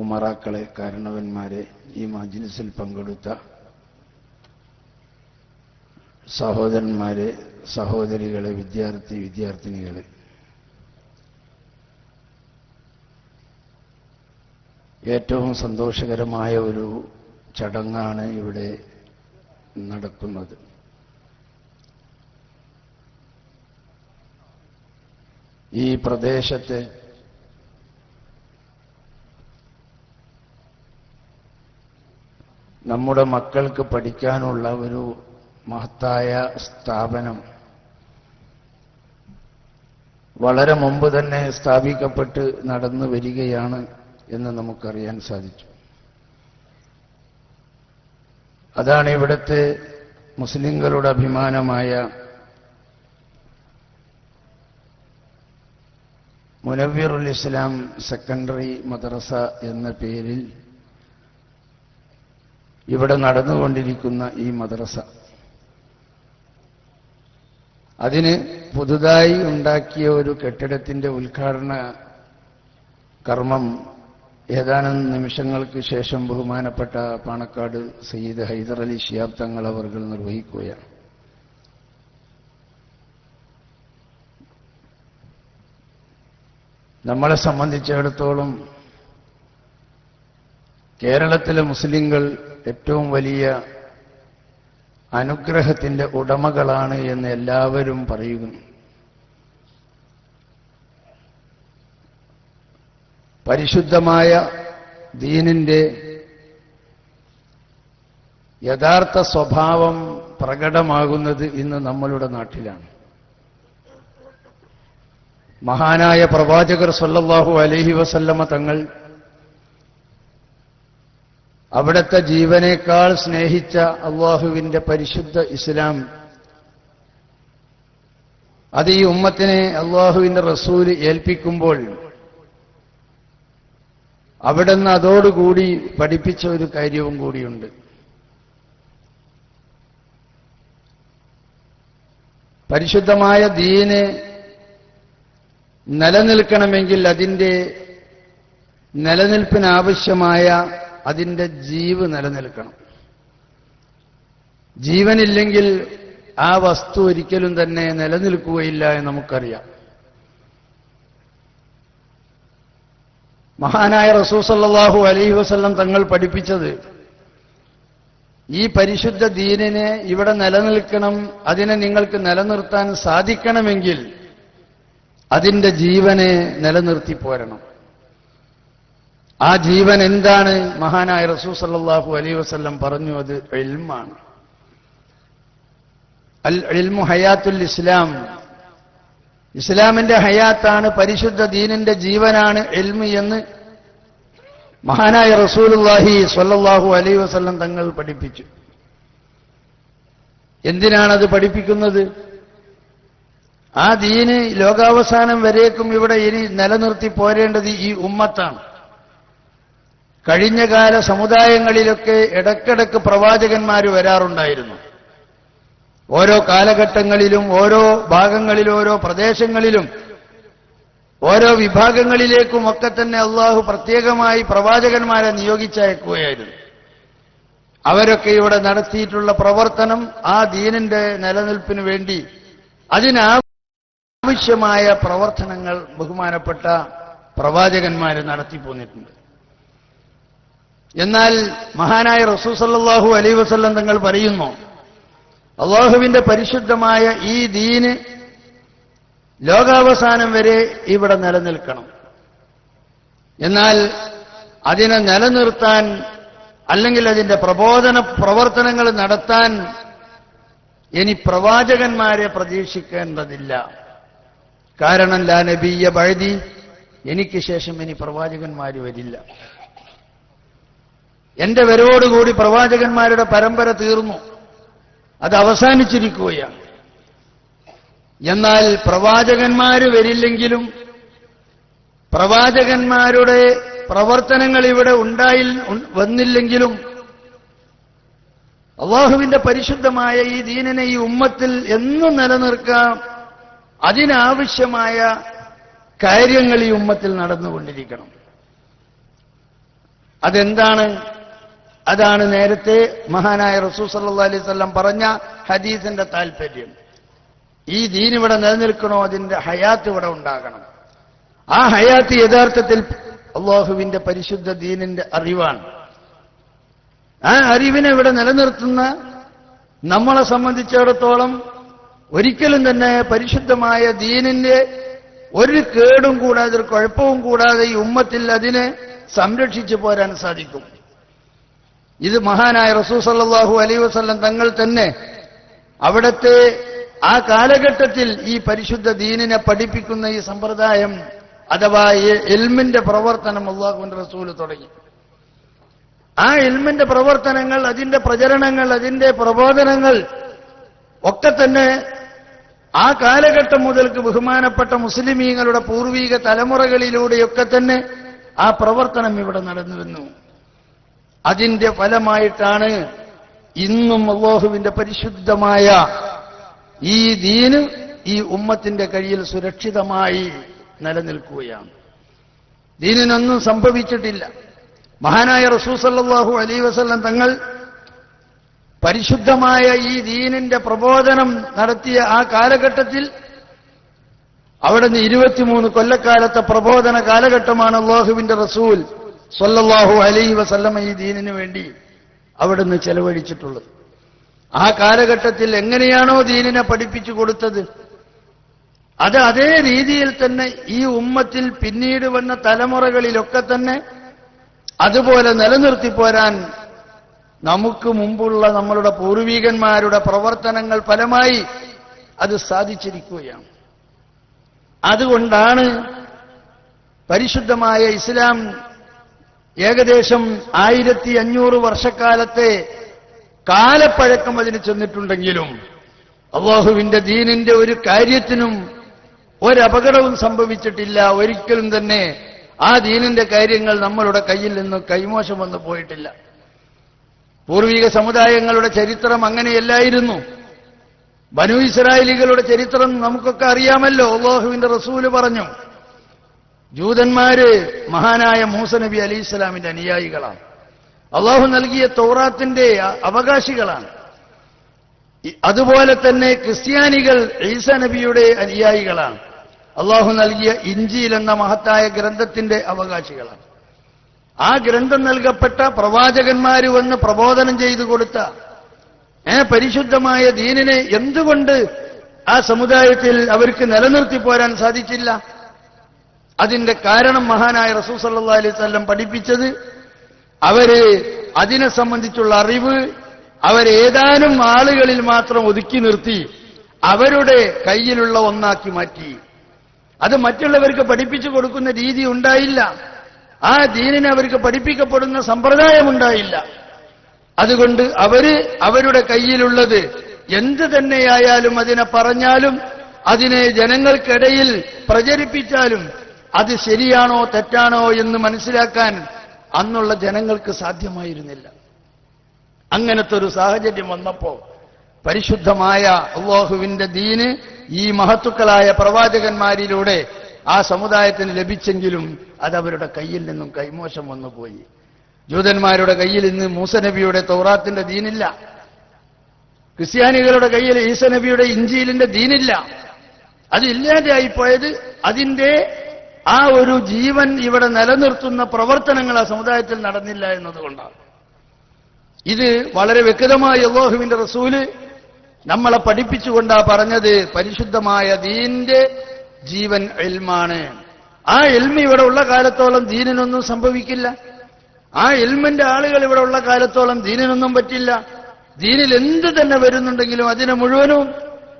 ഉമറാക്കളെ കാരണവന്മാരെ ഈ മജ്ലിസിൽ പങ്കെടുത്ത സഹോദരന്മാരെ സഹോദരികളെ വിദ്യാർത്ഥി വിദ്യാർത്ഥിനികളെ. ഏറ്റവും സന്തോഷകരമായ ഒരു ചടങ്ങാണ് ഇവിടെ നടക്കുന്നത്. ഈ പ്രദേശത്തെ നമ്മുടെ മക്കൾക്ക് പഠിക്കാനുള്ള ഒരു മഹത്തായ സ്ഥാപനം. വളരെ മുമ്പ് തന്നെ സ്ഥാപിക്കപ്പെട്ട് നടന്നു വരികയാണ് എന്ന് നമുക്കറിയാൻ സാധിച്ചു. അതാണ് ഇവിടുത്തെ മുസ്ലിങ്ങളുടെ അഭിമാനമായ മുനവീറുൽ ഇസ്ലാം സെക്കൻഡറി മദ്രസ എന്ന പേരിൽ ഇവിടെ നടന്നുകൊണ്ടിരിക്കുന്ന ഈ മദ്രസ. അതിന് പുതുതായി ഉണ്ടാക്കിയ ഒരു കെട്ടിടത്തിന്റെ ഉദ്ഘാടന കർമ്മം ഏതാനും നിമിഷങ്ങൾക്ക് ശേഷം ബഹുമാനപ്പെട്ട പാണക്കാട് സയ്യിദ് ഹൈദർ അലി ഷിയാബ് തങ്ങൾ അവർ നിർവഹിക്കുകയാണ്. നമ്മളെ സംബന്ധിച്ചിടത്തോളം കേരളത്തിലെ മുസ്ലിങ്ങൾ ഏറ്റവും വലിയ അനുഗ്രഹത്തിന്റെ ഉടമകളാണ് എന്ന് എല്ലാവരും പറയുന്നു. പരിശുദ്ധമായ ദീനിന്റെ യഥാർത്ഥ സ്വഭാവം പ്രകടമാകുന്നത് ഇന്ന് നമ്മളുടെ നാട്ടിലാണ്. മഹാനായ പ്രവാചകർ സല്ലാഹു അലഹി വസല്ലമ തങ്ങൾ അവിടുത്തെ ജീവനേക്കാൾ സ്നേഹിച്ച അള്ളാഹുവിന്റെ പരിശുദ്ധ ഇസ്ലാം. അത് ഈ ഉമ്മത്തിനെ അള്ളാഹുവിന്റെ റസൂൽ ഏൽപ്പിക്കുമ്പോൾ അവിടുന്ന് അതോടുകൂടി പഠിപ്പിച്ച ഒരു കാര്യവും കൂടിയുണ്ട്. പരിശുദ്ധമായ ദീന് നിലനിൽക്കണമെങ്കിൽ അതിന്റെ നിലനിൽപ്പിനാവശ്യമായ അതിന്റെ ജീവ് നിലനിൽക്കണം. ജീവനില്ലെങ്കിൽ ആ വസ്തു ഒരിക്കലും തന്നെ നിലനിൽക്കുകയില്ല എന്ന് നമുക്കറിയാം. മഹാനായ റസൂസല്ലാഹു അലൈഹി വസല്ലം തങ്ങൾ പഠിപ്പിച്ചത് ഈ പരിശുദ്ധ ദീനിനെ ഇവിടെ നിലനിൽക്കണം അതിനെ നിങ്ങൾക്ക് നിലനിർത്താൻ സാധിക്കണമെങ്കിൽ അതിന്റെ ജീവനെ നിലനിർത്തി പോരണം. ആ ജീവൻ എന്താണ്? മഹാനായ റസൂ സല്ലാഹു അലൈ വസ്ല്ലം പറഞ്ഞു അത് എൽമാണ് അൽ എൽമു ഹയാത്തുൽ ഇസ്ലാം. ഇസ്ലാമിന്റെ ഹയാത്താണ് പരിശുദ്ധ ദീനിന്റെ ജീവനാണ് എൽമ് എന്ന് മഹാനായ റസൂലുല്ലാഹി സ്വല്ലല്ലാഹു അലൈ വസല്ലം തങ്ങൾ പഠിപ്പിച്ചു. എന്തിനാണത് പഠിപ്പിക്കുന്നത്? ആ ദീന് ലോകാവസാനം വരേക്കും ഇവിടെ ഇനി നിലനിർത്തി പോരേണ്ടത് ഈ ഉമ്മത്താണ്. കഴിഞ്ഞകാല സമുദായങ്ങളിലൊക്കെ ഇടക്കിടക്ക് പ്രവാചകന്മാർ വരാറുണ്ടായിരുന്നു. ഓരോ കാലഘട്ടങ്ങളിലും ഓരോ ഭാഗങ്ങളിലും ഓരോ പ്രദേശങ്ങളിലും ഓരോ വിഭാഗങ്ങളിലേക്കും ഒക്കെ തന്നെ അള്ളാഹു പ്രത്യേകമായി പ്രവാചകന്മാരെ നിയോഗിച്ചയക്കുകയായിരുന്നു. അവരൊക്കെ ഇവിടെ നടത്തിയിട്ടുള്ള പ്രവർത്തനം ആ ദീനിന്റെ നിലനിൽപ്പിന് വേണ്ടി അതിനാവശ്യമായ പ്രവർത്തനങ്ങൾ ബഹുമാനപ്പെട്ട പ്രവാചകന്മാരെ നടത്തിപ്പോന്നിട്ടുണ്ട്. എന്നാൽ മഹാനായ റസൂ സല്ലാഹു അലൈ വസല്ലം തങ്ങൾ പറയുന്നു അള്ളാഹുവിന്റെ പരിശുദ്ധമായ ഈ ദീന് ലോകാവസാനം വരെ ഇവിടെ നിലനിൽക്കണം. എന്നാൽ അതിനെ നിലനിർത്താൻ അല്ലെങ്കിൽ അതിന്റെ പ്രബോധന പ്രവർത്തനങ്ങൾ നടത്താൻ ഇനി പ്രവാചകന്മാരെ പ്രതീക്ഷിക്കേണ്ടതില്ല. കാരണം ലാ നബീയ ബഴുതി എനിക്ക് ശേഷം ഇനി പ്രവാചകന്മാർ വരില്ല. എന്റെ വരോടുകൂടി പ്രവാചകന്മാരുടെ പരമ്പര തീർന്നു. അത് അവസാനിച്ചിരിക്കുകയാണ്. എന്നാൽ പ്രവാചകന്മാർ വരില്ലെങ്കിലും പ്രവാചകന്മാരുടെ പ്രവർത്തനങ്ങൾ ഇവിടെ ഉണ്ടായി വന്നില്ലെങ്കിലും അള്ളാഹുവിന്റെ പരിശുദ്ധമായ ഈ ദീനിനെ ഈ ഉമ്മത്തിൽ എന്നും നിലനിർക്കാം. അതിനാവശ്യമായ കാര്യങ്ങൾ ഈ ഉമ്മത്തിൽ നടന്നുകൊണ്ടിരിക്കണം. അതെന്താണ്? അതാണ് നേരത്തെ മഹാനായ റസൂ സല്ലാ അലൈഹി സ്വല്ലം പറഞ്ഞ ഹദീസിന്റെ താല്പര്യം ഈ ദീൻ ഇവിടെ നിലനിൽക്കണോ? അതിന്റെ ഹയാത്ത് ഇവിടെ ഉണ്ടാകണം. ആ ഹയാത്ത് യഥാർത്ഥത്തിൽ അള്ളാഹുവിന്റെ പരിശുദ്ധ ദീനിന്റെ അറിവാണ്. ആ അറിവിനെ ഇവിടെ നിലനിർത്തുന്ന നമ്മളെ സംബന്ധിച്ചിടത്തോളം ഒരിക്കലും തന്നെ പരിശുദ്ധമായ ദീനിന്റെ ഒരു കേടും കൂടാതെ ഒരു കുഴപ്പവും കൂടാതെ ഈ ഉമ്മത്തിൽ അതിനെ സംരക്ഷിച്ചു പോരാൻ സാധിക്കും. ഇത് മഹാനായ റസൂ സല്ലാഹു അലൈ വസ്ലം തങ്ങൾ തന്നെ അവിടത്തെ ആ കാലഘട്ടത്തിൽ ഈ പരിശുദ്ധ ദീനിനെ പഠിപ്പിക്കുന്ന ഈ സമ്പ്രദായം അഥവാ എൽമിന്റെ പ്രവർത്തനം അള്ളാഹുവിന്റെ റസൂൽ തുടങ്ങി. ആ എൽമിന്റെ പ്രവർത്തനങ്ങൾ അതിന്റെ പ്രചരണങ്ങൾ അതിന്റെ പ്രബോധനങ്ങൾ ഒക്കെ തന്നെ ആ കാലഘട്ടം മുതൽക്ക് ബഹുമാനപ്പെട്ട മുസ്ലിമീങ്ങളുടെ പൂർവീക തലമുറകളിലൂടെയൊക്കെ തന്നെ ആ പ്രവർത്തനം ഇവിടെ നടന്നിരുന്നു. അതിന്റെ ഫലമായിട്ടാണ് ഇന്നും അള്ളാഹുവിന്റെ പരിശുദ്ധമായ ഈ ദീന് ഈ ഉമ്മത്തിന്റെ കയ്യിൽ സുരക്ഷിതമായി നിലനിൽക്കുകയാണ്. ദീനിനൊന്നും സംഭവിച്ചിട്ടില്ല. മഹാനായ റസൂസല്ലാഹു അലൈ വസല്ലം തങ്ങൾ പരിശുദ്ധമായ ഈ ദീനിന്റെ പ്രബോധനം നടത്തിയ ആ കാലഘട്ടത്തിൽ അവിടെ നിന്ന് ഇരുപത്തിമൂന്ന് കൊല്ലക്കാലത്തെ പ്രബോധന കാലഘട്ടമാണ് അള്ളാഹുവിന്റെ റസൂൽ. സൊല്ലാഹു അലൈ വസല്ലമ ഈ ദീനിനു വേണ്ടി അവിടുന്ന് ചെലവഴിച്ചിട്ടുള്ളത്. ആ കാലഘട്ടത്തിൽ എങ്ങനെയാണോ ദീനിനെ പഠിപ്പിച്ചു കൊടുത്തത്? അത് അതേ രീതിയിൽ തന്നെ ഈ ഉമ്മത്തിൽ പിന്നീട് വന്ന തലമുറകളിലൊക്കെ തന്നെ അതുപോലെ നിലനിർത്തി പോരാൻ നമുക്ക് മുമ്പുള്ള നമ്മളുടെ പൂർവീകന്മാരുടെ പ്രവർത്തനങ്ങൾ ഫലമായി അത് സാധിച്ചിരിക്കുകയാണ്. അതുകൊണ്ടാണ് പരിശുദ്ധമായ ഇസ്ലാം ഏകദേശം ആയിരത്തി അഞ്ഞൂറ് വർഷക്കാലത്തെ കാലപ്പഴക്കം അതിന് ചെന്നിട്ടുണ്ടെങ്കിലും അള്ളാഹുവിന്റെ ദീനിന്റെ ഒരു കാര്യത്തിനും ഒരപകടവും സംഭവിച്ചിട്ടില്ല. ഒരിക്കലും തന്നെ ആ ദീനിന്റെ കാര്യങ്ങൾ നമ്മളുടെ കയ്യിൽ നിന്ന് കൈമോശം വന്നു പോയിട്ടില്ല. പൂർവിക സമുദായങ്ങളുടെ ചരിത്രം അങ്ങനെയല്ലായിരുന്നു. ബനു ഇസ്രായേലികളുടെ ചരിത്രം നമുക്കൊക്കെ അറിയാമല്ലോ. അള്ളാഹുവിന്റെ റസൂൽ പറഞ്ഞു ജൂതന്മാര് മഹാനായ മൂസ നബി അലി ഇസ്ലാമിന്റെ അനുയായികളാണ്. അള്ളാഹു നൽകിയ തൗറാത്തിന്റെ അവകാശികളാണ്. അതുപോലെ തന്നെ ക്രിസ്ത്യാനികൾ ഈസ നബിയുടെ അനുയായികളാണ്. അള്ളാഹു നൽകിയ ഇഞ്ചിയിൽ എന്ന മഹത്തായ ഗ്രന്ഥത്തിന്റെ അവകാശികളാണ്. ആ ഗ്രന്ഥം നൽകപ്പെട്ട പ്രവാചകന്മാര് വന്ന് പ്രബോധനം ചെയ്തു കൊടുത്ത ഏ പരിശുദ്ധമായ ദീനിനെ എന്തുകൊണ്ട് ആ സമുദായത്തിൽ അവർക്ക് നിലനിർത്തി പോരാൻ സാധിച്ചില്ല? അതിന്റെ കാരണം മഹാനായ റസൂ സല്ലാ അലൈഹി സ്വല്ലം പഠിപ്പിച്ചത് അവർ അതിനെ സംബന്ധിച്ചുള്ള അറിവ് അവരേതാനും ആളുകളിൽ മാത്രം ഒതുക്കി നിർത്തി അവരുടെ കയ്യിലുള്ള ഒന്നാക്കി മാറ്റി. അത് മറ്റുള്ളവർക്ക് പഠിപ്പിച്ചു കൊടുക്കുന്ന രീതി ഉണ്ടായില്ല. ആ ദീനിനെ അവർക്ക് പഠിപ്പിക്കപ്പെടുന്ന സമ്പ്രദായം ഉണ്ടായില്ല. അതുകൊണ്ട് അവർ അവരുടെ കയ്യിലുള്ളത് എന്ത് തന്നെയായാലും അതിനെ പറഞ്ഞാലും അതിനെ ജനങ്ങൾക്കിടയിൽ പ്രചരിപ്പിച്ചാലും അത് ശരിയാണോ തെറ്റാണോ എന്ന് മനസ്സിലാക്കാൻ അന്നുള്ള ജനങ്ങൾക്ക് സാധ്യമായിരുന്നില്ല. അങ്ങനത്തെ ഒരു സാഹചര്യം വന്നപ്പോ പരിശുദ്ധമായ അള്ളാഹുവിന്റെ ദീന് ഈ മഹത്തുക്കളായ പ്രവാചകന്മാരിലൂടെ ആ സമുദായത്തിന് ലഭിച്ചെങ്കിലും അത് അവരുടെ കയ്യിൽ നിന്നും കൈമോശം വന്നുപോയി. ജൂതന്മാരുടെ കയ്യിൽ ഇന്ന് മൂസനബിയുടെ തൗറാത്തിന്റെ ദീനില്ല. ക്രിസ്ത്യാനികളുടെ കയ്യിൽ ഈസനബിയുടെ ഇഞ്ചിയിലിന്റെ ദീനില്ല. അത് ഇല്ലാതെയായിപ്പോയത് അതിന്റെ ആ ഒരു ജീവൻ ഇവിടെ നിലനിർത്തുന്ന പ്രവർത്തനങ്ങൾ ആ സമുദായത്തിൽ നടന്നില്ല എന്നതുകൊണ്ടാണ്. ഇത് വളരെ വ്യക്തമായി അള്ളാഹുവിന്റെ റസൂൽ നമ്മളെ പഠിപ്പിച്ചുകൊണ്ടാ പറഞ്ഞത് പരിശുദ്ധമായ ദീന്റെ ജീവൻ എൽമാണ് ആ എൽമ ഇവിടെ ഉള്ള കാലത്തോളം ദീനിനൊന്നും സംഭവിക്കില്ല. ആ എൽമിന്റെ ആളുകൾ ഇവിടെ ഉള്ള കാലത്തോളം ദീനിനൊന്നും പറ്റില്ല. ദീനിൽ എന്ത് തന്നെ വരുന്നുണ്ടെങ്കിലും അതിനെ മുഴുവനും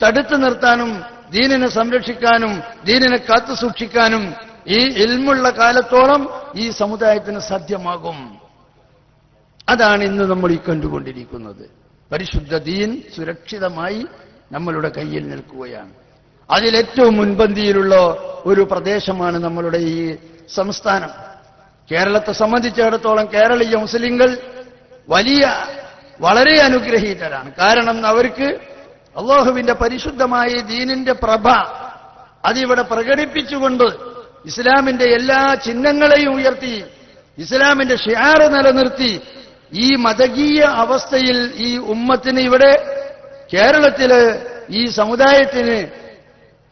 തടുത്തു നിർത്താനും ദീനിനെ സംരക്ഷിക്കാനും ദീനിനെ കാത്തു സൂക്ഷിക്കാനും ഈ ഇൽമുള്ള കാലത്തോളം ഈ സമുദായത്തിന് സാധ്യമാകും. അതാണ് ഇന്ന് നമ്മൾ ഈ കണ്ടുകൊണ്ടിരിക്കുന്നത്. പരിശുദ്ധ ദീൻ സുരക്ഷിതമായി നമ്മളുടെ കയ്യിൽ നിൽക്കുകയാണ്. അതിലേറ്റവും മുൻപന്തിയിലുള്ള ഒരു പ്രദേശമാണ് നമ്മളുടെ ഈ സംസ്ഥാനം. കേരളത്തെ സംബന്ധിച്ചിടത്തോളം കേരളീയ മുസ്ലിങ്ങൾ വലിയ വളരെ അനുഗ്രഹീതരാണ്. കാരണം അവർക്ക് അള്ളാഹുവിന്റെ പരിശുദ്ധമായ ദീനിന്റെ പ്രഭ അതിവിടെ പ്രകടിപ്പിച്ചുകൊണ്ട് ഇസ്ലാമിന്റെ എല്ലാ ചിഹ്നങ്ങളെയും ഉയർത്തി ഇസ്ലാമിന്റെ ഷിയാറ് നിലനിർത്തി ഈ മതകീയ അവസ്ഥയിൽ ഈ ഉമ്മത്തിന് ഇവിടെ കേരളത്തിൽ ഈ സമുദായത്തിന്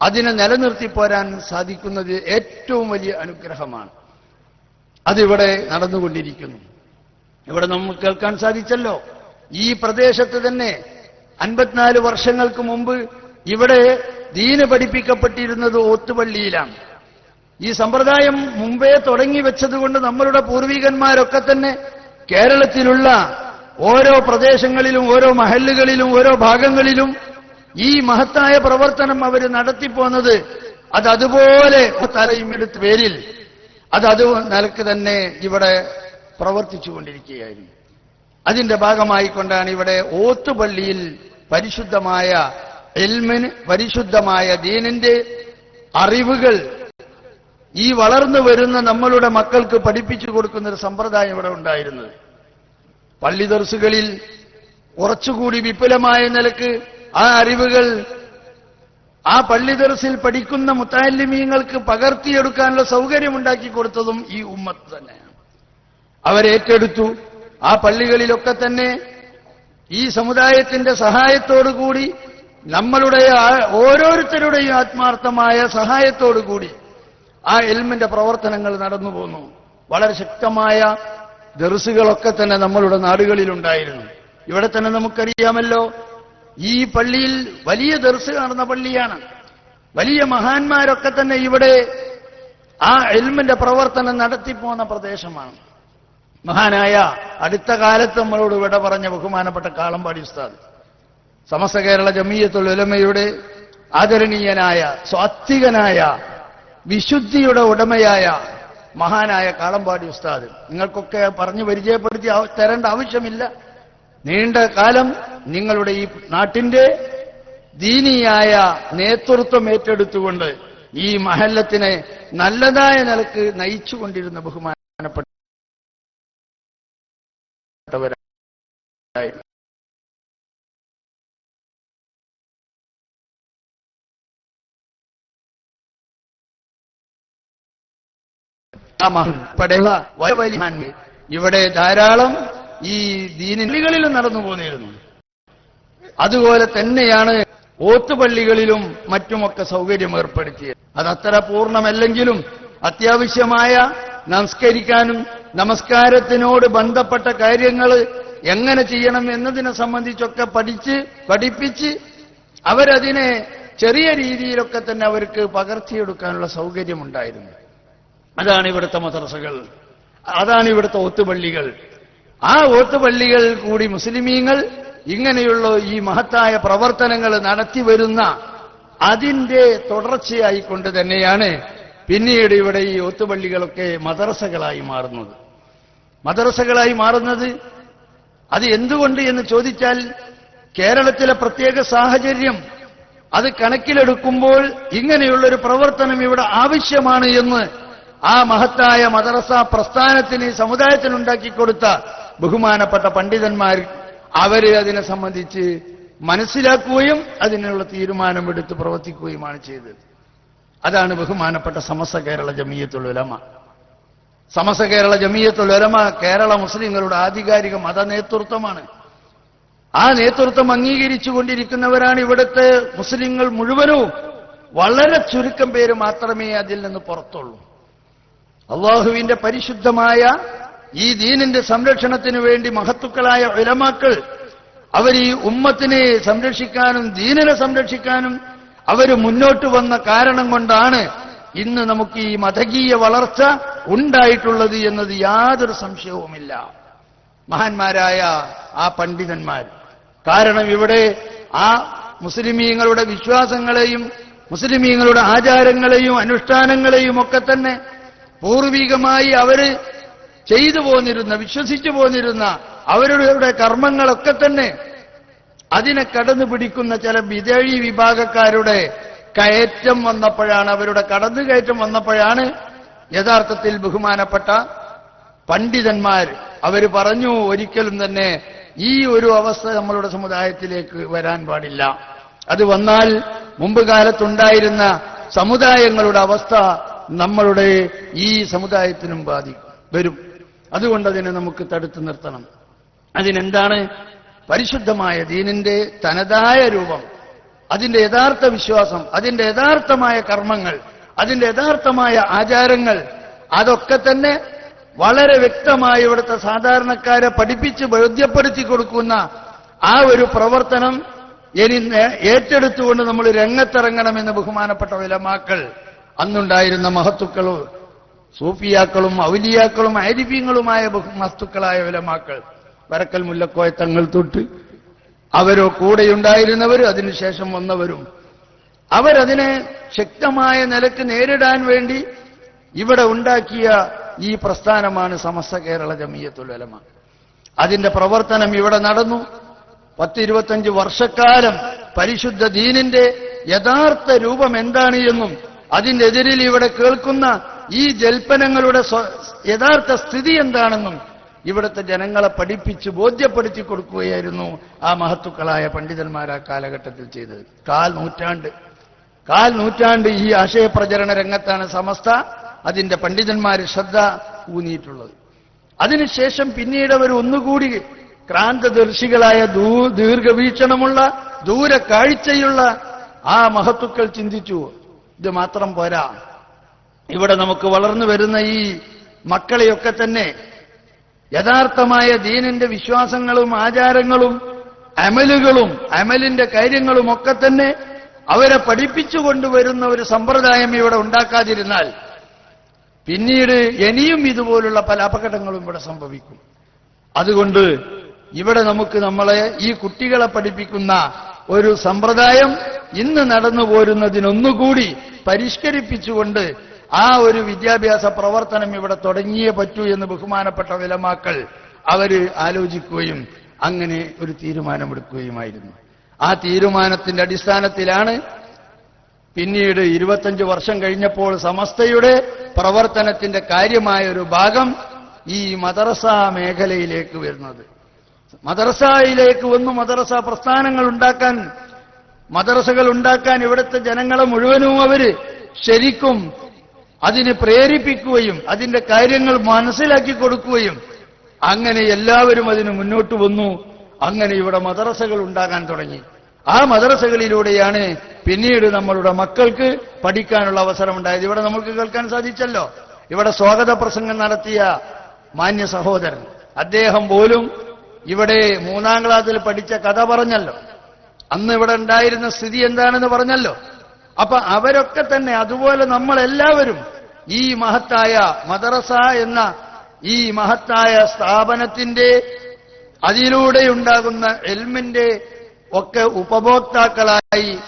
അതിനെ നിലനിർത്തി പോരാൻ സാധിക്കുന്നത് ഏറ്റവും വലിയ അനുഗ്രഹമാണ്. അതിവിടെ നടന്നുകൊണ്ടിരിക്കുന്നു. ഇവിടെ നമുക്ക് കേൾക്കാൻ സാധിച്ചല്ലോ. ഈ പ്രദേശത്ത് തന്നെ അൻപത്തിനാല് വർഷങ്ങൾക്ക് മുമ്പ് ഇവിടെ ദീന് പഠിപ്പിക്കപ്പെട്ടിരുന്നത് ഓത്തുപള്ളിയിലാണ്. ഈ സമ്പ്രദായം മുമ്പേ തുടങ്ങി വെച്ചതുകൊണ്ട് നമ്മളുടെ പൂർവികന്മാരൊക്കെ തന്നെ കേരളത്തിലുള്ള ഓരോ പ്രദേശങ്ങളിലും ഓരോ മഹല്ലുകളിലും ഓരോ ഭാഗങ്ങളിലും ഈ മഹത്തായ പ്രവർത്തനം അവർ നടത്തിപ്പോന്നത് അത് അതുപോലെ തലയും എടുത്ത പേരിൽ അത് അത് നിലയ്ക്ക് തന്നെ ഇവിടെ പ്രവർത്തിച്ചുകൊണ്ടിരിക്കുകയായിരുന്നു. അതിന്റെ ഭാഗമായിക്കൊണ്ടാണ് ഇവിടെ ഓത്തുപള്ളിയിൽ പരിശുദ്ധമായ എൽമിന് പരിശുദ്ധമായ ദീനിന്റെ അറിവുകൾ ഈ വളർന്നു വരുന്ന നമ്മളുടെ മക്കൾക്ക് പഠിപ്പിച്ചു കൊടുക്കുന്ന ഒരു സമ്പ്രദായം ഇവിടെ ഉണ്ടായിരുന്നത്. പള്ളി ദർസുകളിൽ കുറച്ചുകൂടി വിപുലമായ നിലയ്ക്ക് ആ അറിവുകൾ ആ പള്ളി ദർസിൽ പഠിക്കുന്ന മുത്താലിമീങ്ങൾക്ക് പകർത്തിയെടുക്കാനുള്ള സൗകര്യം ഉണ്ടാക്കി കൊടുത്തതും ഈ ഉമ്മത്ത് തന്നെയാണ്. അവരേറ്റെടുത്തു ആ പള്ളികളിലൊക്കെ തന്നെ ഈ സമുദായത്തിന്റെ സഹായത്തോടുകൂടി നമ്മളുടെ ഓരോരുത്തരുടെയും ആത്മാർത്ഥമായ സഹായത്തോടുകൂടി ആ എൽമിന്റെ പ്രവർത്തനങ്ങൾ നടന്നു പോന്നു. വളരെ ശക്തമായ ദർസുകളൊക്കെ തന്നെ നമ്മളുടെ നാടുകളിലുണ്ടായിരുന്നു. ഇവിടെ തന്നെ നമുക്കറിയാമല്ലോ ഈ പള്ളിയിൽ വലിയ ദർസ് നടന്ന പള്ളിയാണ്. വലിയ മഹാന്മാരൊക്കെ തന്നെ ഇവിടെ ആ എൽമിന്റെ പ്രവർത്തനം നടത്തിപ്പോന്ന പ്രദേശമാണ്. മഹാനായ അടുത്ത കാലത്ത് നമ്മളോട് വിട പറഞ്ഞ ബഹുമാനപ്പെട്ട കാളമ്പാടി ഉസ്താദ് സമസ്ത കേരള ജമീയത്തുൽ ഉലമയുടെ ആദരണീയനായ സ്വാത്വികനായ വിശുദ്ധിയുടെ ഉടമയായ മഹാനായ കാളമ്പാടി ഉസ്താദ്. നിങ്ങൾക്കൊക്കെ പറഞ്ഞു പരിചയപ്പെടുത്തി തരേണ്ട ആവശ്യമില്ല. നീണ്ട കാലം നിങ്ങളുടെ ഈ നാട്ടിന്റെ ദീനിയായ നേതൃത്വം ഏറ്റെടുത്തുകൊണ്ട് ഈ മഹല്ലത്തിനെ നല്ലതായ നിലയ്ക്ക് നയിച്ചുകൊണ്ടിരുന്ന ബഹുമാനപ്പെട്ടവരായിരുന്നു ഇവിടെ ധാരാളം ഈ ദീനികളിലും നടന്നു പോന്നിരുന്നു. അതുപോലെ തന്നെയാണ് ഓത്തുപള്ളികളിലും മറ്റുമൊക്കെ സൗകര്യം ഏർപ്പെടുത്തിയത് അത് അത്ര പൂർണമല്ലെങ്കിലും അത്യാവശ്യമായ നമസ്കരിക്കാനും നമസ്കാരത്തിനോട് ബന്ധപ്പെട്ട കാര്യങ്ങൾ എങ്ങനെ ചെയ്യണം എന്നതിനെ സംബന്ധിച്ചൊക്കെ പഠിച്ച് പഠിപ്പിച്ച് അവരതിനെ ചെറിയ രീതിയിലൊക്കെ തന്നെ അവർക്ക് പകർത്തിയെടുക്കാനുള്ള സൗകര്യമുണ്ടായിരുന്നു. അതാണ് ഇവിടുത്തെ മദ്രസകൾ. അതാണ് ഇവിടുത്തെ ഒത്തുപള്ളികൾ. ആ ഒത്തുപള്ളികൾ കൂടി മുസ്ലിമീങ്ങൾ ഇങ്ങനെയുള്ള ഈ മഹത്തായ പ്രവർത്തനങ്ങൾ നടത്തി വരുന്ന അതിന്റെ തുടർച്ചയായിക്കൊണ്ട് തന്നെയാണ് പിന്നീട് ഇവിടെ ഈ ഒത്തുപള്ളികളൊക്കെ മദ്രസകളായി മാറുന്നത്. മദ്രസകളായി മാറുന്നത് അത് എന്തുകൊണ്ട് എന്ന് ചോദിച്ചാൽ കേരളത്തിലെ പ്രത്യേക സാഹചര്യം അത് കണക്കിലെടുക്കുമ്പോൾ ഇങ്ങനെയുള്ളൊരു പ്രവർത്തനം ഇവിടെ ആവശ്യമാണ് എന്ന് ആ മഹത്തായ മദ്രസ പ്രസ്ഥാനത്തിന് സമുദായത്തിനുണ്ടാക്കി കൊടുത്ത ബഹുമാനപ്പെട്ട പണ്ഡിതന്മാർ അവർ അതിനെ സംബന്ധിച്ച് മനസ്സിലാക്കുകയും അതിനുള്ള തീരുമാനമെടുത്ത് പ്രവർത്തിക്കുകയുമാണ് ചെയ്തത്. അതാണ് ബഹുമാനപ്പെട്ട സമസ്ത കേരള ജമീയത്തുൽ ഉലമ. സമസ്ത കേരള ജമീയത്തുൽ ഉലമ കേരള മുസ്ലിങ്ങളുടെ ആധികാരിക മത നേതൃത്വമാണ് ആ നേതൃത്വം അംഗീകരിച്ചു കൊണ്ടിരിക്കുന്നവരാണ് ഇവിടുത്തെ മുസ്ലിങ്ങൾ മുഴുവനും. വളരെ ചുരുക്കം പേര് മാത്രമേ അതിൽ നിന്ന് പുറത്തുള്ളൂ. അള്ളാഹുവിന്റെ പരിശുദ്ധമായ ഈ ദീനിന്റെ സംരക്ഷണത്തിന് വേണ്ടി മഹത്തുക്കളായ ഉലമാക്കൾ അവർ ഈ ഉമ്മത്തിനെ സംരക്ഷിക്കാനും ദീനിനെ സംരക്ഷിക്കാനും അവർ മുന്നോട്ട് വന്ന കാരണം കൊണ്ടാണ് ഇന്ന് നമുക്ക് ഈ മതകീയ വളർച്ച ഉണ്ടായിട്ടുള്ളത് എന്നത് യാതൊരു സംശയവുമില്ല. മഹാന്മാരായ ആ പണ്ഡിതന്മാർ. കാരണം ഇവിടെ ആ മുസ്ലിമീങ്ങളുടെ വിശ്വാസങ്ങളെയും മുസ്ലിമീങ്ങളുടെ ആചാരങ്ങളെയും അനുഷ്ഠാനങ്ങളെയും ഒക്കെ തന്നെ പൂർവികമായി അവർ ചെയ്തു പോന്നിരുന്ന വിശ്വസിച്ചു പോന്നിരുന്ന അവരുടെ കർമ്മങ്ങളൊക്കെ തന്നെ അതിനെ കടന്നു പിടിക്കുന്ന ചില വിദേഴി വിഭാഗക്കാരുടെ കയറ്റം വന്നപ്പോഴാണ് അവരുടെ കടന്നു കയറ്റം വന്നപ്പോഴാണ് യഥാർത്ഥത്തിൽ ബഹുമാനപ്പെട്ട പണ്ഡിതന്മാർ അവർ പറഞ്ഞു ഒരിക്കലും തന്നെ ഈ ഒരു അവസ്ഥ നമ്മളുടെ സമുദായത്തിലേക്ക് വരാൻ പാടില്ല. അത് വന്നാൽ മുമ്പ് കാലത്തുണ്ടായിരുന്ന സമുദായങ്ങളുടെ അവസ്ഥ നമ്മളുടെ ഈ സമുദായത്തിനും ബാധി വരും. അതുകൊണ്ട് അതിനെ നമുക്ക് തടുത്തു നിർത്തണം. അതിനെന്താണ്? പരിശുദ്ധമായ ദീനിന്റെ തനതായ രൂപം അതിന്റെ യഥാർത്ഥ വിശ്വാസം അതിന്റെ യഥാർത്ഥമായ കർമ്മങ്ങൾ അതിന്റെ യഥാർത്ഥമായ ആചാരങ്ങൾ അതൊക്കെ തന്നെ വളരെ വ്യക്തമായി ഇവിടുത്തെ സാധാരണക്കാരെ പഠിപ്പിച്ച് ബോധ്യപ്പെടുത്തി കൊടുക്കുന്ന ആ ഒരു പ്രവർത്തനം ഇനി ഏറ്റെടുത്തുകൊണ്ട് നമ്മൾ രംഗത്തിറങ്ങണമെന്ന് ബഹുമാനപ്പെട്ട വിലമാക്കൾ അന്നുണ്ടായിരുന്ന മഹത്തുക്കളും സൂഫിയാക്കളും ഔലിയാക്കളും ആരിഫ്യങ്ങളുമായ മസ്തുക്കളായ ഉലമാക്കൾ വരക്കൽ മുല്ലക്കോയ തങ്ങൾ തൊട്ട് അവരോ കൂടെയുണ്ടായിരുന്നവരും അതിനുശേഷം വന്നവരും. അവരതിനെ ശക്തമായ നിലയ്ക്ക് നേരിടാൻ വേണ്ടി ഇവിടെ ഉണ്ടാക്കിയ ഈ പ്രസ്ഥാനമാണ് സമസ്ത കേരള ജമീയത്തുൽ ഉലമ. അതിന്റെ പ്രവർത്തനം ഇവിടെ നടന്നു. പത്തിരുപത്തഞ്ച് വർഷക്കാലം പരിശുദ്ധ ദീനിന്റെ യഥാർത്ഥ രൂപം എന്താണ് എന്നും അതിന്റെ എതിരിൽ ഇവിടെ കേൾക്കുന്ന ഈ ജൽപ്പനങ്ങളുടെ യഥാർത്ഥ സ്ഥിതി എന്താണെന്നും ഇവിടുത്തെ ജനങ്ങളെ പഠിപ്പിച്ച് ബോധ്യപ്പെടുത്തി കൊടുക്കുകയായിരുന്നു ആ മഹത്തുക്കളായ പണ്ഡിതന്മാർ ആ കാലഘട്ടത്തിൽ ചെയ്തത്. കാൽ നൂറ്റാണ്ട്. കാൽ നൂറ്റാണ്ട് ഈ ആശയപ്രചരണ രംഗത്താണ് സമസ്ത അതിന്റെ പണ്ഡിതന്മാർ ശ്രദ്ധ ഊന്നിയിട്ടുള്ളത്. അതിനുശേഷം പിന്നീട് അവർ ഒന്നുകൂടി ക്രാന്തദർശികളായ ദൂ ദീർഘവീക്ഷണമുള്ള ദൂര കാഴ്ചയുള്ള ആ മഹത്തുക്കൾ ചിന്തിച്ചു. ഇത് മാത്രം പോരാ. ഇവിടെ നമുക്ക് വളർന്നു വരുന്ന ഈ മക്കളെയൊക്കെ തന്നെ യഥാർത്ഥമായ ദീനിന്റെ വിശ്വാസങ്ങളും ആചാരങ്ങളും അമലുകളും അമലിന്റെ കാര്യങ്ങളും ഒക്കെ തന്നെ അവരെ പഠിപ്പിച്ചു കൊണ്ടുവരുന്ന ഒരു സമ്പ്രദായം ഇവിടെ ഉണ്ടാക്കാതിരുന്നാൽ പിന്നീട് ഇനിയും ഇതുപോലുള്ള പല അപകടങ്ങളും ഇവിടെ സംഭവിക്കും. അതുകൊണ്ട് ഇവിടെ നമുക്ക് നമ്മളെ ഈ കുട്ടികളെ പഠിപ്പിക്കുന്ന ഒരു സമ്പ്രദായം ഇന്ന് നടന്നു പോരുന്നതിനൊന്നുകൂടി പരിഷ്കരിപ്പിച്ചുകൊണ്ട് ആ ഒരു വിദ്യാഭ്യാസ പ്രവർത്തനം ഇവിടെ തുടങ്ങിയേ പറ്റൂ എന്ന് ബഹുമാനപ്പെട്ട വിലമാക്കൾ അവർ ആലോചിക്കുകയും അങ്ങനെ ഒരു തീരുമാനമെടുക്കുകയുമായിരുന്നു. ആ തീരുമാനത്തിന്റെ അടിസ്ഥാനത്തിലാണ് പിന്നീട് ഇരുപത്തഞ്ച് വർഷം കഴിഞ്ഞപ്പോൾ സമസ്തയുടെ പ്രവർത്തനത്തിന്റെ കാര്യമായ ഒരു ഭാഗം ഈ മദ്രസ മേഖലയിലേക്ക് വരുന്നത്. മദ്രസയിലേക്ക് വന്നു മദ്രസ പ്രസ്ഥാനങ്ങൾ ഉണ്ടാക്കാൻ മദ്രസകൾ ഉണ്ടാക്കാൻ ഇവിടുത്തെ ജനങ്ങളെ മുഴുവനും അവർ ശരിക്കും അതിനെ പ്രേരിപ്പിക്കുകയും അതിന്റെ കാര്യങ്ങൾ മനസ്സിലാക്കി കൊടുക്കുകയും അങ്ങനെ എല്ലാവരും അതിന് മുന്നോട്ട് വന്നു. അങ്ങനെ ഇവിടെ മദ്രസകൾ ഉണ്ടാകാൻ തുടങ്ങി. ആ മദ്രസകളിലൂടെയാണ് പിന്നീട് നമ്മളുടെ മക്കൾക്ക് പഠിക്കാനുള്ള അവസരം ഉണ്ടായത് ഇവിടെ നമ്മൾക്ക് കേൾക്കാൻ സാധിച്ചല്ലോ. ഇവിടെ സ്വാഗത പ്രസംഗം നടത്തിയ മാന്യ സഹോദരൻ. അദ്ദേഹം പോലും ഇവിടെ മൂന്നാം ക്ലാസ്സിൽ പഠിച്ച കഥ പറഞ്ഞല്ലോ. അന്ന് ഇവിടെ ഉണ്ടായിരുന്ന സ്ഥിതി എന്താണെന്ന് പറഞ്ഞല്ലോ. അപ്പൊ അവരൊക്കെ തന്നെ അതുപോലെ നമ്മളെല്ലാവരും ഈ മഹത്തായ മദ്രസ എന്ന ഈ മഹത്തായ സ്ഥാപനത്തിന്റെ അതിലൂടെ ഉണ്ടാകുന്ന എൽമിന്റെ ഒക്കെ ഉപഭോക്താക്കളായി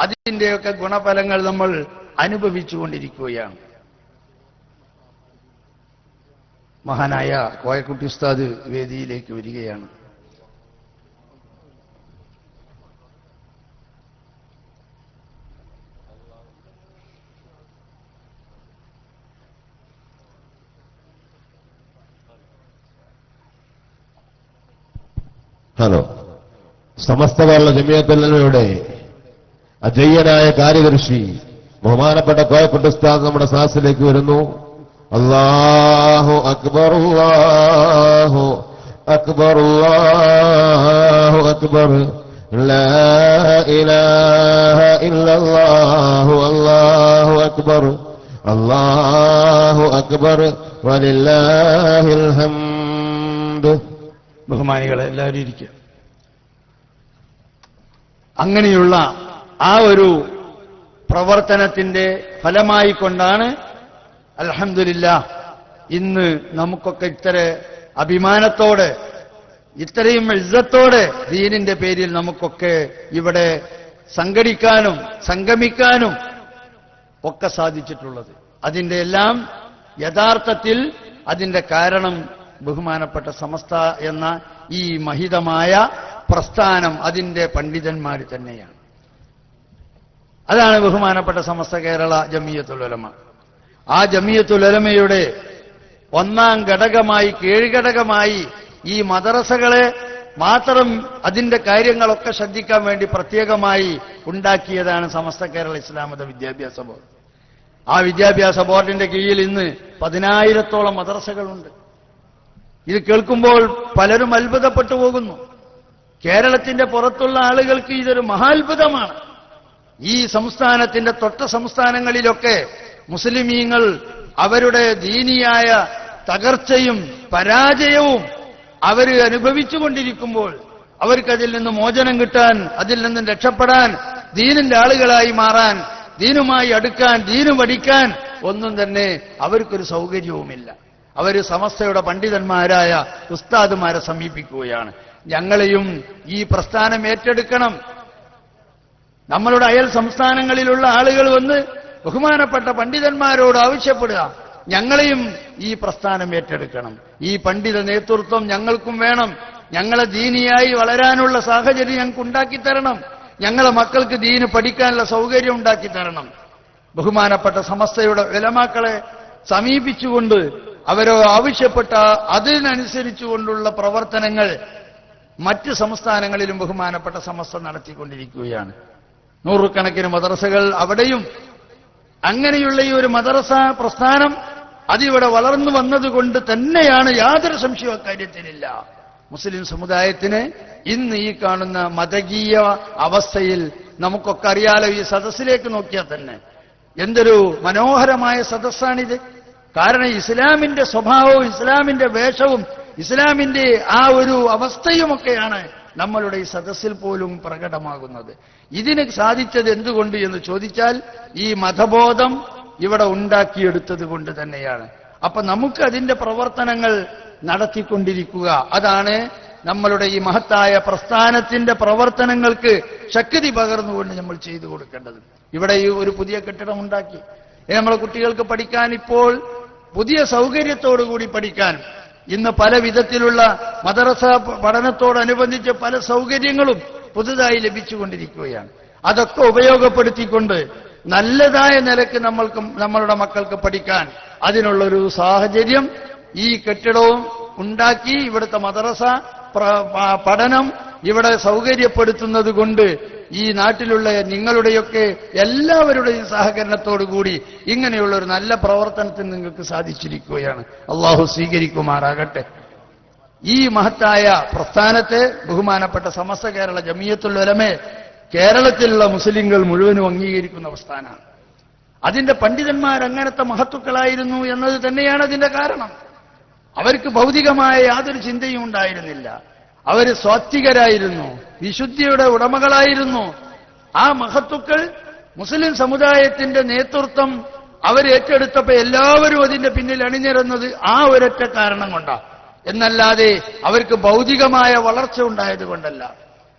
അതിന്റെയൊക്കെ ഗുണഫലങ്ങൾ നമ്മൾ അനുഭവിച്ചുകൊണ്ടിരിക്കുകയാണ്. മഹാനായ കോയക്കുട്ടി ഉസ്താദ് വേദിയിലേക്ക് വരികയാണ്. ഹലോ സമസ്ത കേരള ഇവിടെ അജയ്യനായ കാര്യദർശി ബഹുമാനപ്പെട്ട കോയക്കുട്ടി ഉസ്താദ് നമ്മുടെ സാസിലേക്ക് വരുന്നു. അല്ലാഹു അക്ബർ അല്ലാഹു അക്ബർ അക്ബർ. ഇല്ലല്ലാഹു അല്ലാഹു അക്ബർ. അല്ലാഹു അക്ബർ. വലില്ലാഹിൽ ഹംദ്. ബഹുമാനികളെ എല്ലാവരും ഇരിക്കുക അങ്ങനെയുള്ള ആ ഒരു പ്രവർത്തനത്തിന്റെ ഫലമായി കൊണ്ടാണ് അലഹമില്ല ഇന്ന് നമുക്കൊക്കെ ഇത്ര അഭിമാനത്തോടെ ഇത്രയും ഇജ്ജത്തോടെ ദീനിന്റെ പേരിൽ നമുക്കൊക്കെ ഇവിടെ സംഘടിക്കാനും സംഗമിക്കാനും ഒക്കെ സാധിച്ചിട്ടുള്ളത്. അതിന്റെ എല്ലാം യഥാർത്ഥത്തിൽ അതിന്റെ കാരണം ബഹുമാനപ്പെട്ട സമസ്ത എന്ന ഈ മഹിതമായ പ്രസ്ഥാനം അതിന്റെ പണ്ഡിതന്മാർ തന്നെയാണ്. അതാണ് ബഹുമാനപ്പെട്ട സമസ്ത കേരള ജമീയത്തുലമ ആ ജമീയത്തുലമയുടെ ഒന്നാം ഘടകമായി കീഴ്ഘടകമായി ഈ മദ്രസകളെ മാത്രം അതിന്റെ കാര്യങ്ങളൊക്കെ ശ്രദ്ധിക്കാൻ വേണ്ടി പ്രത്യേകമായി ഉണ്ടാക്കിയതാണ് സമസ്ത കേരള ഇസ്ലാമത വിദ്യാഭ്യാസ ബോർഡ്. ആ വിദ്യാഭ്യാസ ബോർഡിന്റെ കീഴിൽ ഇന്ന് പതിനായിരത്തോളം മദ്രസകളുണ്ട്. ഇത് കേൾക്കുമ്പോൾ പലരും അത്ഭുതപ്പെട്ടു പോകുന്നു. കേരളത്തിന്റെ പുറത്തുള്ള ആളുകൾക്ക് ഇതൊരു മഹാത്ഭുതമാണ്. ഈ സംസ്ഥാനത്തിന്റെ തൊട്ട സംസ്ഥാനങ്ങളിലൊക്കെ മുസ്ലിമീങ്ങൾ അവരുടെ ദീനിയായ തകർച്ചയും പരാജയവും അവർ അനുഭവിച്ചുകൊണ്ടിരിക്കുമ്പോൾ അവർക്കതിൽ നിന്ന് മോചനം കിട്ടാൻ അതിൽ നിന്നും രക്ഷപ്പെടാൻ ദീനിന്റെ ആളുകളായി മാറാൻ ദീനുമായി അടുക്കാൻ ദീനു പഠിക്കാൻ ഒന്നും തന്നെ അവർക്കൊരു സൗകര്യവുമില്ല. അവർ സമസ്തയുടെ പണ്ഡിതന്മാരായ ഉസ്താദുമാരെ സമീപിക്കുകയാണ്. ഞങ്ങളെയും ഈ പ്രസ്ഥാനം ഏറ്റെടുക്കണം. നമ്മളുടെ അയൽ സംസ്ഥാനങ്ങളിലുള്ള ആളുകൾ വന്ന് ബഹുമാനപ്പെട്ട പണ്ഡിതന്മാരോട് ആവശ്യപ്പെടുക. ഞങ്ങളെയും ഈ പ്രസ്ഥാനം ഏറ്റെടുക്കണം. ഈ പണ്ഡിത നേതൃത്വം ഞങ്ങൾക്കും വേണം. ഞങ്ങളെ ദീനിയായി വളരാനുള്ള സാഹചര്യം ഞങ്ങൾക്ക് ഉണ്ടാക്കി തരണം ഞങ്ങളെ മക്കൾക്ക് ദീന് പഠിക്കാനുള്ള സൗകര്യം ഉണ്ടാക്കി തരണം ബഹുമാനപ്പെട്ട സമസ്തയുടെ വിലമാക്കളെ സമീപിച്ചുകൊണ്ട് അവരോ ആവശ്യപ്പെട്ട അതിനനുസരിച്ചുകൊണ്ടുള്ള പ്രവർത്തനങ്ങൾ മറ്റ് സംസ്ഥാനങ്ങളിലും ബഹുമാനപ്പെട്ട സമസ്ത നടത്തിക്കൊണ്ടിരിക്കുകയാണ്. നൂറുകണക്കിന് മദ്രസകൾ അവിടെയും അങ്ങനെയുള്ള ഈ ഒരു മദ്രസ പ്രസ്ഥാനം അതിവിടെ വളർന്നു വന്നതുകൊണ്ട് തന്നെയാണ് യാതൊരു സംശയവും അക്കാര്യത്തിനില്ല. മുസ്ലിം സമുദായത്തിന് ഇന്ന് ഈ കാണുന്ന മതകീയ അവസ്ഥയിൽ നമുക്കൊക്കെ അറിയാലോ ഈ സദസ്സിലേക്ക് നോക്കിയാൽ തന്നെ. എന്തൊരു മനോഹരമായ സദസ്സാണിത്. കാരണം ഇസ്ലാമിന്റെ സ്വഭാവവും ഇസ്ലാമിന്റെ വേഷവും ഇസ്ലാമിന്റെ ആ ഒരു അവസ്ഥയുമൊക്കെയാണ് നമ്മളുടെ ഈ സദസ്സിൽ പോലും പ്രകടമാകുന്നത്. ഇതിന് സാധിച്ചത് എന്തുകൊണ്ട് എന്ന് ചോദിച്ചാൽ ഈ മതബോധം ഇവിടെ ഉണ്ടാക്കിയെടുത്തത് കൊണ്ട് തന്നെയാണ്. അപ്പൊ നമുക്ക് അതിന്റെ പ്രവർത്തനങ്ങൾ നടത്തിക്കൊണ്ടിരിക്കുക. അതാണ് നമ്മളുടെ ഈ മഹത്തായ പ്രസ്ഥാനത്തിന്റെ പ്രവർത്തനങ്ങൾക്ക് ശക്തി പകർന്നുകൊണ്ട് നമ്മൾ ചെയ്തു കൊടുക്കേണ്ടത്. ഇവിടെ ഈ ഒരു പുതിയ കെട്ടിടം ഉണ്ടാക്കി. നമ്മളെ കുട്ടികൾക്ക് പഠിക്കാൻ ഇപ്പോൾ പുതിയ സൗകര്യത്തോടുകൂടി പഠിക്കാൻ ഇന്ന് പല വിധത്തിലുള്ള മദ്രസ പഠനത്തോടനുബന്ധിച്ച് പല സൗകര്യങ്ങളും പുതുതായി ലഭിച്ചുകൊണ്ടിരിക്കുകയാണ്. അതൊക്കെ ഉപയോഗപ്പെടുത്തിക്കൊണ്ട് നല്ലതായ നിലയ്ക്ക് നമ്മൾക്ക് നമ്മളുടെ മക്കൾക്ക് പഠിക്കാൻ അതിനുള്ളൊരു സാഹചര്യം ഈ കെട്ടിടവും ഉണ്ടാക്കി ഇവിടുത്തെ മദ്രസ പഠനം ഇവിടെ സൗകര്യപ്പെടുത്തുന്നത് കൊണ്ട് ഈ നാട്ടിലുള്ള നിങ്ങളുടെയൊക്കെ എല്ലാവരുടെയും സഹകരണത്തോടു കൂടി ഇങ്ങനെയുള്ള ഒരു നല്ല പ്രവർത്തനത്തിന് നിങ്ങൾക്ക് സാധിച്ചിരിക്കുകയാണ്. അള്ളാഹു സ്വീകരിക്കുമാറാകട്ടെ. ഈ മഹത്തായ പ്രസ്ഥാനത്തെ ബഹുമാനപ്പെട്ട സമസ്ത കേരള ജമീയത്തുള്ളവരമേ കേരളത്തിലുള്ള മുസ്ലിങ്ങൾ മുഴുവനും അംഗീകരിക്കുന്ന പ്രസ്ഥാനമാണ്. അതിന്റെ പണ്ഡിതന്മാർ അങ്ങനത്തെ മഹത്തുക്കളായിരുന്നു എന്നത് തന്നെയാണ് അതിന്റെ കാരണം. അവർക്ക് ഭൗതികമായ യാതൊരു ചിന്തയും ഉണ്ടായിരുന്നില്ല. അവർ സ്വാത്വികരായിരുന്നു വിശുദ്ധിയുടെ ഉടമകളായിരുന്നു. ആ മഹത്തുക്കൾ മുസ്ലിം സമുദായത്തിന്റെ നേതൃത്വം അവരേറ്റെടുത്തപ്പോ എല്ലാവരും അതിന്റെ പിന്നിൽ അണിനിരന്നത് ആ ഒരൊറ്റ കാരണം കൊണ്ടാണ് എന്നല്ലാതെ അവർക്ക് ഭൗതികമായ വളർച്ച ഉണ്ടായത് കൊണ്ടല്ല.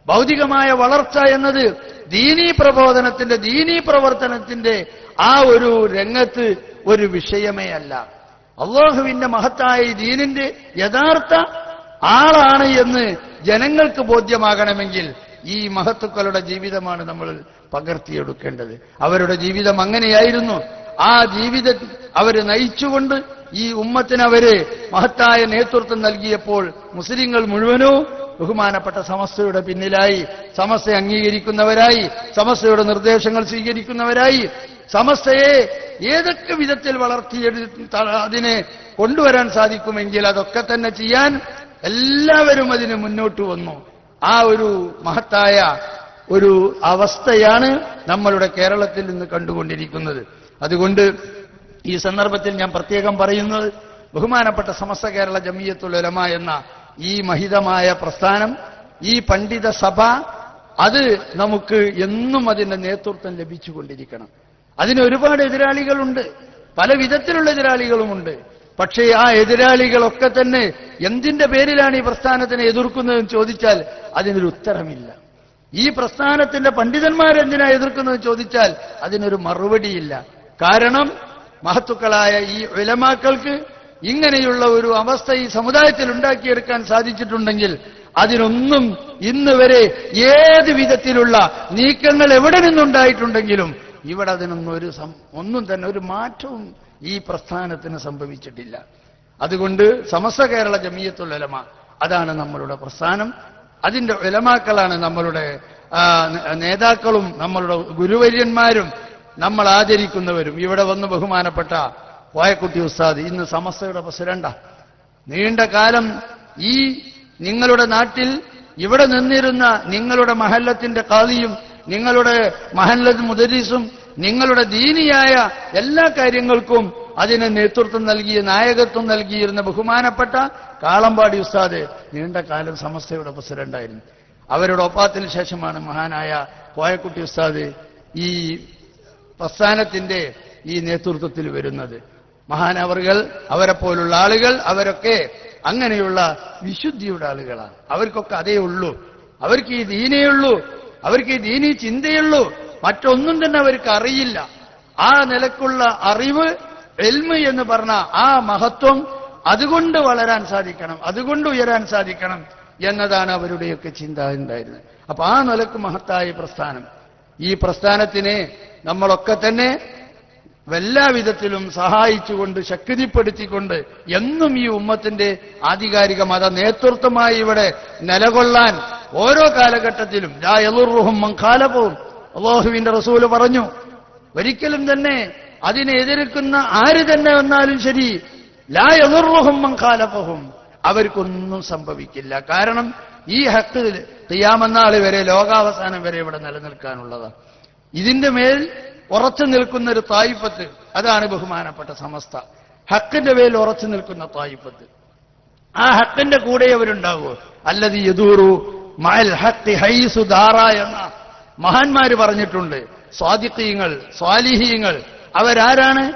ഭൗതികമായ വളർച്ച എന്നത് ദീനീ പ്രബോധനത്തിന്റെ ദീനീ പ്രവർത്തനത്തിന്റെ ആ ഒരു രംഗത്ത് ഒരു വിഷയമേ അല്ല. അള്ളാഹുവിന്റെ മഹത്തായ ദീനിന്റെ യഥാർത്ഥ ആളാണ് എന്ന് ജനങ്ങൾക്ക് ബോധ്യമാകണമെങ്കിൽ ഈ മഹത്തുക്കളുടെ ജീവിതമാണ് നമ്മൾ പകർത്തിയെടുക്കേണ്ടത്. അവരുടെ ജീവിതം അങ്ങനെയായിരുന്നു. ആ ജീവിതം അവർ നയിച്ചുകൊണ്ട് ഈ ഉമ്മത്തിന് അവർ മഹത്തായ നേതൃത്വം നൽകിയപ്പോൾ മുസ്ലിങ്ങൾ മുഴുവനോ ബഹുമാനപ്പെട്ട സമസ്തയുടെ പിന്നിലായി സമസ്ത അംഗീകരിക്കുന്നവരായി സമസ്തയുടെ നിർദ്ദേശങ്ങൾ സ്വീകരിക്കുന്നവരായി സമസ്തയെ ഏതൊക്കെ വിധത്തിൽ വളർത്തിയെടു അതിനെ കൊണ്ടുവരാൻ സാധിക്കുമെങ്കിൽ അതൊക്കെ തന്നെ ചെയ്യാൻ എല്ലാവരും അതിന് മുന്നോട്ട് വന്നു. ആ ഒരു മഹത്തായ ഒരു അവസ്ഥയാണ് നമ്മളുടെ കേരളത്തിൽ നിന്ന് കണ്ടുകൊണ്ടിരിക്കുന്നത്. അതുകൊണ്ട് ഈ സന്ദർഭത്തിൽ ഞാൻ പ്രത്യേകം പറയുന്നത് ബഹുമാനപ്പെട്ട സമസ്ത കേരള ജമീയത്തുലമ എന്ന ഈ മഹിതമായ പ്രസ്ഥാനം ഈ പണ്ഡിത സഭ അത് നമുക്ക് എന്നും അതിന്റെ നേതൃത്വം ലഭിച്ചുകൊണ്ടിരിക്കണം. അതിന് ഒരുപാട് എതിരാളികളുണ്ട്. പല വിധത്തിലുള്ള എതിരാളികളുമുണ്ട്. പക്ഷേ ആ എതിരാളികളൊക്കെ തന്നെ എന്തിന്റെ പേരിലാണ് ഈ പ്രസ്ഥാനത്തിനെ എതിർക്കുന്നതെന്ന് ചോദിച്ചാൽ അതിനൊരു ഉത്തരമില്ല. ഈ പ്രസ്ഥാനത്തിന്റെ പണ്ഡിതന്മാരെന്തിനാ എതിർക്കുന്നതെന്ന് ചോദിച്ചാൽ അതിനൊരു മറുപടിയില്ല. കാരണം മഹത്തുക്കളായ ഈ ഉലമാക്കൾക്ക് ഇങ്ങനെയുള്ള ഒരു അവസ്ഥ ഈ സമുദായത്തിൽ ഉണ്ടാക്കിയെടുക്കാൻ സാധിച്ചിട്ടുണ്ടെങ്കിൽ അതിനൊന്നും ഇന്ന് വരെ ഏത് വിധത്തിലുള്ള നീക്കങ്ങൾ എവിടെ നിന്നുണ്ടായിട്ടുണ്ടെങ്കിലും ഇവിടെ അതിനൊന്നും ഒരു ഒന്നും തന്നെ ഒരു മാറ്റവും ഈ പ്രസ്ഥാനത്തിന് സംഭവിച്ചിട്ടില്ല. അതുകൊണ്ട് സമസ്ത കേരള ജമീയത്തുൽ ഉലമ അതാണ് നമ്മളുടെ പ്രസ്ഥാനം. അതിന്റെ ഉലമാക്കളാണ് നമ്മളുടെ നേതാക്കളും നമ്മളുടെ ഗുരുവര്യന്മാരും നമ്മൾ ആചരിക്കുന്നവരും. ഇവിടെ വന്ന് ബഹുമാനപ്പെട്ട പോയക്കുട്ടി ഉസ്താദ് ഇന്ന് സമസ്തയുടെ പ്രസിഡന്റ. നീണ്ട കാലം ഈ നിങ്ങളുടെ നാട്ടിൽ ഇവിടെ നിന്നിരുന്ന നിങ്ങളുടെ മഹല്ലത്തിന്റെ കാളിയും നിങ്ങളുടെ മഹല്ലത് മുദരീസും നിങ്ങളുടെ ദീനിയായ എല്ലാ കാര്യങ്ങൾക്കും അതിന് നേതൃത്വം നൽകിയ നായകത്വം നൽകിയിരുന്ന ബഹുമാനപ്പെട്ട കാളമ്പാടി ഉസ്താദ് നീണ്ട കാലം സമസ്തയുടെ പ്രസിഡന്റായിരുന്നു. അവരുടെ ഒപ്പാത്തിന് ശേഷമാണ് മഹാനായ കോയക്കുട്ടി ഉസ്താദ് ഈ പ്രസ്ഥാനത്തിന്റെ ഈ നേതൃത്വത്തിൽ വരുന്നത്. മഹാനവറുകൾ അവരെ പോലുള്ള ആളുകൾ അവരൊക്കെ അങ്ങനെയുള്ള വിശുദ്ധിയുടെ ആളുകളാണ്. അവർക്കൊക്കെ അതേ ഉള്ളൂ. അവർക്ക് ഈ ദീനേ ഉള്ളൂ. അവർക്ക് ഈ ദീനീ ചിന്തയുള്ളൂ മറ്റൊന്നും തന്നെ അവർക്ക് അറിയില്ല. ആ നിലക്കുള്ള അറിവ് എൽമ് എന്ന് പറഞ്ഞ ആ മഹത്വം അതുകൊണ്ട് വളരാൻ സാധിക്കണം അതുകൊണ്ട് ഉയരാൻ സാധിക്കണം എന്നതാണ് അവരുടെയൊക്കെ ചിന്ത ഉണ്ടായിരുന്നത്. അപ്പൊ ആ നിലയ്ക്ക് മഹത്തായ പ്രസ്ഥാനം. ഈ പ്രസ്ഥാനത്തിനെ നമ്മളൊക്കെ തന്നെ എല്ലാ വിധത്തിലും സഹായിച്ചുകൊണ്ട് ശക്തിപ്പെടുത്തിക്കൊണ്ട് എന്നും ഈ ഉമ്മത്തിന്റെ ആധികാരിക മത നേതൃത്വമായി ഇവിടെ നിലകൊള്ളാൻ ഓരോ കാലഘട്ടത്തിലും ലാ യളുറുഹും മങ്കാലവും അള്ളാഹുവിന്റെ റസൂൽ പറഞ്ഞു ഒരിക്കലും തന്നെ അതിനെ എതിർക്കുന്ന ആര് തന്നെ വന്നാലും ശരി ലാ മങ്കാലപ്പഹും അവർക്കൊന്നും സംഭവിക്കില്ല. കാരണം ഈ ഹക്ക് ചെയ്യാമെന്നാൾ വരെ ലോകാവസാനം വരെ ഇവിടെ നിലനിൽക്കാനുള്ളതാണ്. ഇതിന്റെ മേൽ ഉറച്ചു നിൽക്കുന്ന ഒരു തായിപ്പത്ത് അതാണ് ബഹുമാനപ്പെട്ട സമസ്ത. ഹക്കിന്റെ മേൽ ഉറച്ചു നിൽക്കുന്ന തായിപ്പത്ത് ആ ഹക്കിന്റെ കൂടെ അവരുണ്ടാവുമോ? അല്ലത് യദൂറു മൽ ഹക്തി ഹൈസു ദാറ എന്ന മഹാന്മാര് പറഞ്ഞിട്ടുണ്ട് സ്വാദിഖീങ്ങൾ സ്വാലിഹീങ്ങൾ അവരാരാണ്?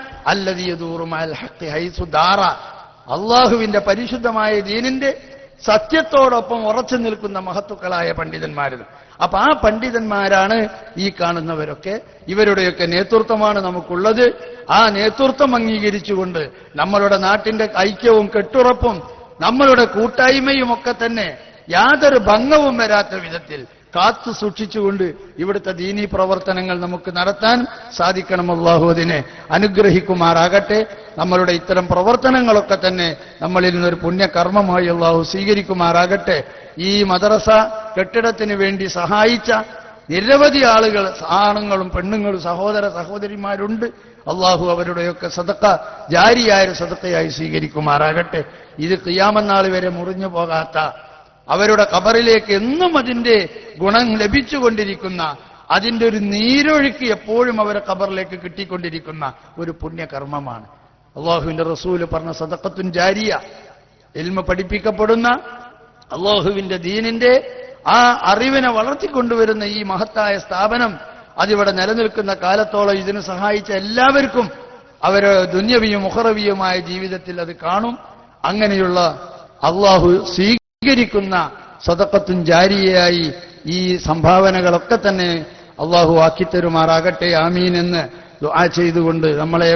അള്ളാഹുവിന്റെ പരിശുദ്ധമായ ദീനിന്റെ സത്യത്തോടൊപ്പം ഉറച്ചു നിൽക്കുന്ന മഹത്തുക്കളായ പണ്ഡിതന്മാരിത് അപ്പൊ ആ പണ്ഡിതന്മാരാണ് ഈ കാണുന്നവരൊക്കെ. ഇവരുടെയൊക്കെ നേതൃത്വമാണ് നമുക്കുള്ളത്. ആ നേതൃത്വം അംഗീകരിച്ചുകൊണ്ട് നമ്മളുടെ നാട്ടിന്റെ ഐക്യവും കെട്ടുറപ്പും നമ്മളുടെ കൂട്ടായ്മയും ഒക്കെ തന്നെ യാതൊരു ഭംഗവും വരാത്ത വിധത്തിൽ കാത്തു സൂക്ഷിച്ചുകൊണ്ട് ഇവിടുത്തെ ദീനീ പ്രവർത്തനങ്ങൾ നമുക്ക് നടത്താൻ സാധിക്കണം അള്ളാഹു അതിനെ അനുഗ്രഹിക്കുമാറാകട്ടെ. നമ്മളുടെ ഇത്തരം പ്രവർത്തനങ്ങളൊക്കെ തന്നെ നമ്മളിൽ നിന്നൊരു പുണ്യകർമ്മമായി അള്ളാഹു സ്വീകരിക്കുമാറാകട്ടെ. ഈ മദ്രസ കെട്ടിടത്തിന് വേണ്ടി സഹായിച്ച നിരവധി ആളുകൾ ആണുങ്ങളും പെണ്ണുങ്ങളും സഹോദര സഹോദരിമാരുണ്ട്. അള്ളാഹു അവരുടെയൊക്കെ സതക്ക ജാരിയായ സതക്കയായി സ്വീകരിക്കുമാറാകട്ടെ. ഇത് കിയാമന്നാൾ വരെ മുറിഞ്ഞു പോകാത്ത അവരുടെ കബറിലേക്ക് എന്നും അതിന്റെ ഗുണം ലഭിച്ചുകൊണ്ടിരിക്കുന്ന അതിന്റെ ഒരു നീരൊഴുക്ക് എപ്പോഴും അവരെ കബറിലേക്ക് കിട്ടിക്കൊണ്ടിരിക്കുന്ന ഒരു പുണ്യകർമ്മമാണ്. അള്ളാഹുവിന്റെ റസൂൽ പറഞ്ഞ സദക്കത്തുൻ ജാരിയ എൽമ പഠിപ്പിക്കപ്പെടുന്ന അള്ളാഹുവിന്റെ ദീനിന്റെ ആ അറിവിനെ വളർത്തിക്കൊണ്ടുവരുന്ന ഈ മഹത്തായ സ്ഥാപനം അതിവിടെ നിലനിൽക്കുന്ന കാലത്തോളം ഇതിന് സഹായിച്ച എല്ലാവർക്കും അവർ ദുന്യവിയും മുഹറവിയുമായ ജീവിതത്തിൽ അത് കാണും. അങ്ങനെയുള്ള അള്ളാഹു സ്വീകരിക്കുന്ന സദക്കത്തും ജാരിയായി ഈ സംഭാവനകളൊക്കെ തന്നെ അള്ളാഹു ആക്കിത്തരുമാറാകട്ടെ ആമീൻ എന്ന് ദുആ ചെയ്തുകൊണ്ട് നമ്മളെ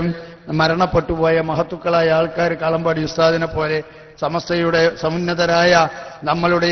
മരണപ്പെട്ടുപോയ മഹത്തുക്കളായ ആൾക്കാർ കാളമ്പാടി ഉസ്താദിനെ പോലെ സമസ്തയുടെ സമുന്നതരായ നമ്മളുടെ